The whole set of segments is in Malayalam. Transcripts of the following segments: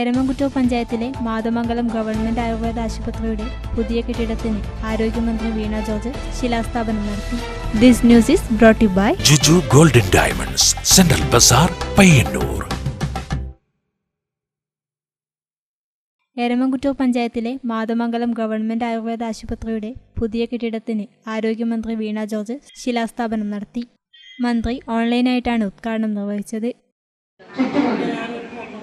എരമംകുറ്റൂർ പഞ്ചായത്തിലെ മാതമംഗലം ഗവൺമെന്റ് ആയുർവേദ ആശുപത്രിയുടെ പുതിയ കെട്ടിടത്തിന് ആരോഗ്യമന്ത്രി വീണ ജോർജ് ശിലാസ്ഥാപനം നടത്തി. This news is brought you by Juju golden diamonds central Bazar Payyanur. Eramamkuttoor പഞ്ചായത്തിലെ മാതമംഗലം ഗവൺമെന്റ് ആയുർവേദ ആശുപത്രിയുടെ പുതിയ കെട്ടിടത്തിന് ആരോഗ്യമന്ത്രി വീണ ജോർജ് ശിലാസ്ഥാപനം നടത്തി. മന്ത്രി ഓൺലൈനായിട്ടാണ് ഉദ്ഘാടനം നിർവഹിച്ചത്.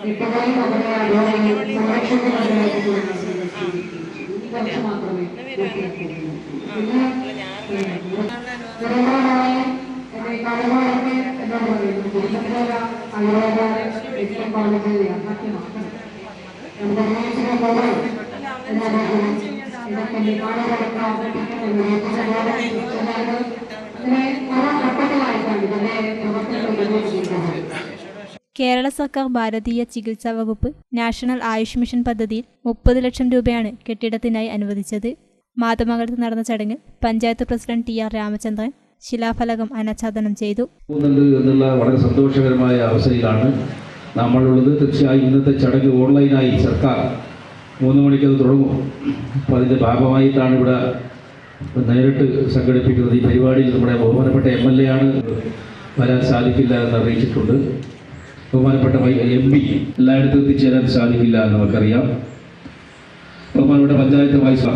വിട്ടതായി പകർന്ന അനുഭവങ്ങളിൽ സംരക്ഷണത്തിനെതിരായി കുറച്ച് മാത്രമേ നിരന്തരമായ കലകാലത്തെ എന്താ പറയുന്നത് കുടുംബത്തിലുള്ള അനുഭവകാരെ ഏറ്റവും പഠനത്തെ യാഥാർത്ഥ്യമാക്കണം നമ്മുടെ ഉപയോഗിച്ചിരുന്ന പോലെ എന്താ പറയുന്നത് ഇതൊക്കെ നിവാരണ പ്രവർത്തനം അങ്ങനെ കേരള സർക്കാർ ഭാരതീയ ചികിത്സാ വകുപ്പ് നാഷണൽ ആയുഷ് മിഷൻ പദ്ധതിയിൽ മുപ്പത് ലക്ഷം രൂപയാണ് കെട്ടിടത്തിനായി അനുവദിച്ചത്. മാതമംഗലത്ത് നടന്ന ചടങ്ങിൽ panchayat president T R Ramachandran ശിലാഫലകം അനാച്ഛാദനം ചെയ്തു. എന്നുള്ള വളരെ സന്തോഷകരമായ അവസ്ഥയിലാണ് നമ്മളുള്ളത്. തീർച്ചയായും ഇന്നത്തെ ചടങ്ങ് ഓൺലൈനായി സർക്കാർ മൂന്ന് മണിക്ക് അത് തുടങ്ങും. അപ്പോൾ അതിന്റെ ഭാഗമായിട്ടാണ് ഇവിടെ നേരിട്ട് സംഘടിപ്പിക്കുന്നത്. ഈ പരിപാടിയിൽ നമ്മുടെ ബഹുമാനപ്പെട്ട എം എൽ എ ആണ് വരാൻ സാധിക്കില്ല എന്ന് അറിയിച്ചിട്ടുണ്ട്. ബഹുമാനപ്പെട്ട എം പി എല്ലായിടത്തും എത്തിച്ചേരാൻ സാധിക്കില്ല എന്ന് നമുക്കറിയാം. ബഹുമാനപ്പെട്ട പഞ്ചായത്ത് വൈസ്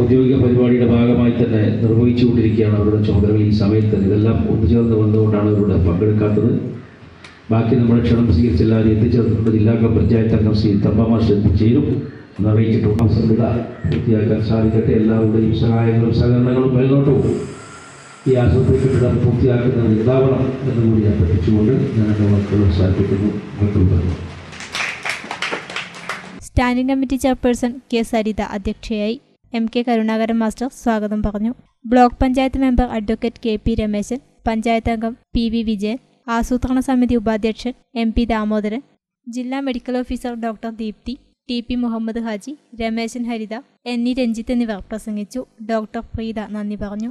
ഔദ്യോഗിക പരിപാടിയുടെ ഭാഗമായി തന്നെ നിർവഹിച്ചുകൊണ്ടിരിക്കുകയാണ് അവരുടെ ചുമതല ഈ സമയത്ത്. ഇതെല്ലാം ഒത്തുചേർന്ന് വന്നുകൊണ്ടാണ് അവരുടെ പങ്കെടുക്കാത്തത്. ബാക്കി നമ്മുടെ ക്ഷണം സ്വീകരിച്ചെല്ലാവരും എത്തിച്ചേർന്നിട്ടുണ്ട്. ജില്ലാ പഞ്ചായത്ത് അംഗം ശ്രീ തമ്പാമാർ എത്തിച്ചേരും. എന്ന് അറിയിച്ചിട്ടുണ്ട് സംവിധ പൂർത്തിയാക്കാൻ സാധിക്കട്ടെ. എല്ലാവരുടെയും സഹായങ്ങളും സഹകരണങ്ങളും മേൽനോട്ടവും. ഈ ആശുപത്രി കെട്ടിടം പൂർത്തിയാക്കുന്നത് ഉണ്ടാവണം എന്നുകൂടി അഭ്യർത്ഥിച്ചുകൊണ്ട് ഞാൻ എന്റെ വാക്കുകൾ അവസാനിപ്പിക്കുന്നു. മറ്റുള്ളവർ standing committee chairperson K Saritha അധ്യക്ഷയായി. എം കെ കരുണാകരൻ മാസ്റ്റർ സ്വാഗതം പറഞ്ഞു. Block panchayat member advocate K P Rameshan panchayat അംഗം പി വി വിജയൻ ആസൂത്രണ സമിതി ഉപാധ്യക്ഷൻ എം പി ദാമോദരൻ ജില്ലാ medical officer doctor Deepthi T P Muhammad Haji Rameshan Haritha എന്നീ രഞ്ജിത്ത് എന്നിവർ പ്രസംഗിച്ചു. ഡോക്ടർ പ്രീത നന്ദി പറഞ്ഞു.